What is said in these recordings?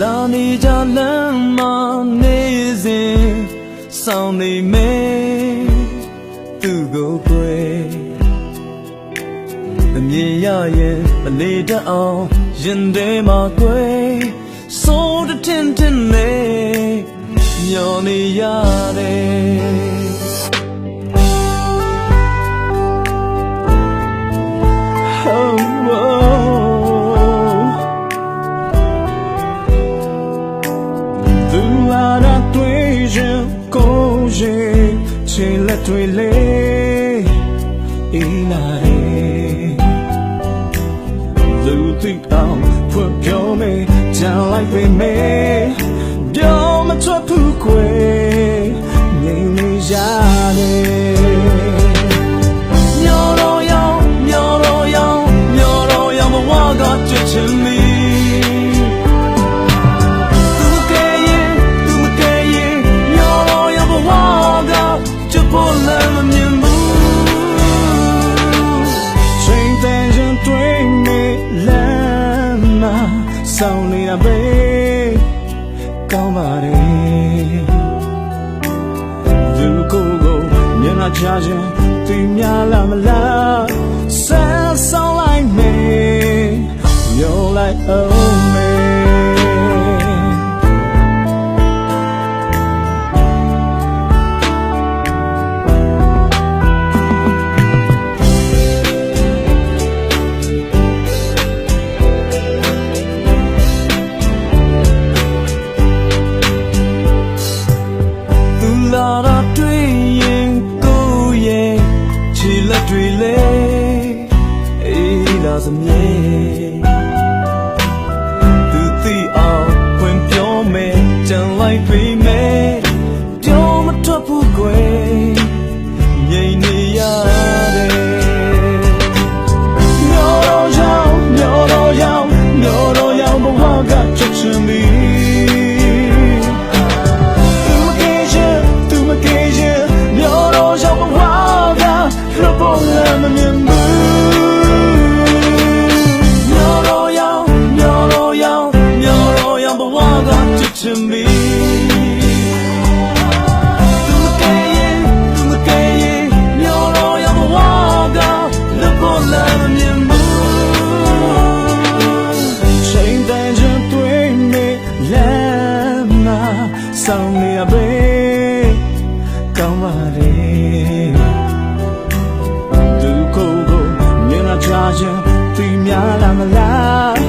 လာနေကြလမ်းမှာနေစဉ်ဆောင်နေမေသူကိုတွေ့မမြင်ရရင်မနေတတ်အောင်ရင်ထဲမှာကွယ်စိုးတထင်ထင်နေမျောနေရတယ် တွေလေးအေးနိုင်လူသိအောင်ဖွင့်ပြောမေးကြံလိုက်ပေမေးပြောမထွက်ဘူးကွယ်ငြိမ်နေရတယ် ဆောင်နေတာပဲကောင်းပါတယ်လူကိုယ်ကိုမျက်နှာချခြင်းသူများလားမလားဆဲဆောင်လိုက်မယ် You're like oh တွေလေအေးလာစမြဲ ခြင်းသိများလားမလား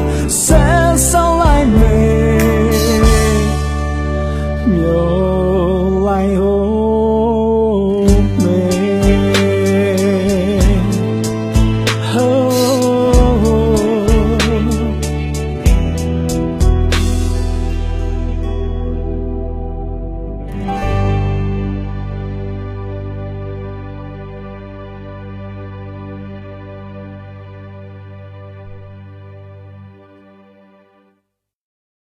ဆန်းဆောင်လိုက်မယ်မြော်လိုက်ဟို